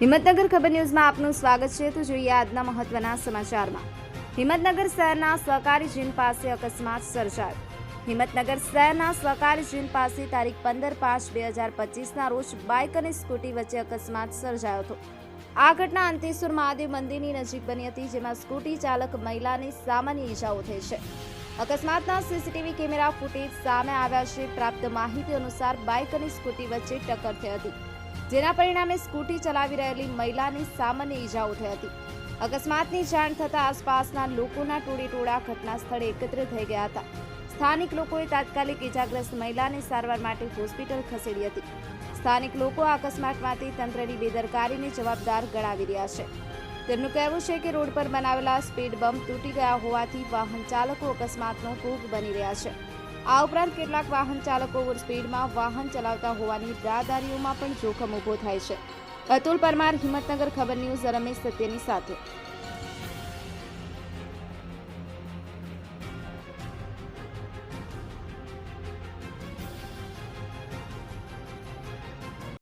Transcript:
હિંમતનગર ખબર ન્યૂઝમાં આપનું સ્વાગત છે. તો જોઈએ આજના મહત્વના સમાચારમાં. હિંમતનગર શહેરના સહકારી જીન પાસે અકસ્માત સર્જાયો. હિંમતનગર શહેરના સહકારી જીન પાસે તારીખ પંદર પાંચ બે હજાર પચીસના રોજ બાઇક અને સ્કૂટી વચ્ચે અકસ્માત સર્જાયો હતો. આ ઘટના અંતેશ્વર મહાદેવ મંદિરની નજીક બની હતી, જેમાં સ્કૂટી ચાલક મહિલાને સામાન્ય ઈજાઓ થઈ છે. અકસ્માતના સીસીટીવી કેમેરા ફૂટેજ સામે આવ્યા છે. પ્રાપ્ત માહિતી અનુસાર બાઇક અને સ્કૂટી વચ્ચે ટક્કર થઈ હતી. જેના પરિણામે સ્કૂટી ચલાવી રહેલી મહિલાને સામાન્ય ઈજાઓ થઈ હતી. અકસ્માતની જાણ થતાં આસપાસના લોકોના ટોળે ઘટના સ્થળે એકત્ર થઈ ગયા હતા. સ્થાનિક લોકોએ તાત્કાલિક ઈજાગ્રસ્ત મહિલાને સારવાર માટે હોસ્પિટલ ખસેડી હતી. સ્થાનિક લોકો આ અકસ્માતમાંથી તંત્રની બેદરકારીને જવાબદાર ગણાવી રહ્યા છે. તેમનું કહેવું છે કે રોડ પર બનાવેલા સ્પીડ બમ્પ તૂટી ગયા હોવાથી વાહન ચાલકો અકસ્માતનો ભોગ બની રહ્યા છે. આ ઉપરાંત કેટલાક વાહન ચાલકો સ્પીડમાં વાહન ચલાવતા હોવાની રાહદારીઓમાં પણ જોખમ ઊભો થાય છે. અતુલ પરમાર, હિંમતનગર, ખબર ન્યૂઝ, રમેશ સત્યની સાથે.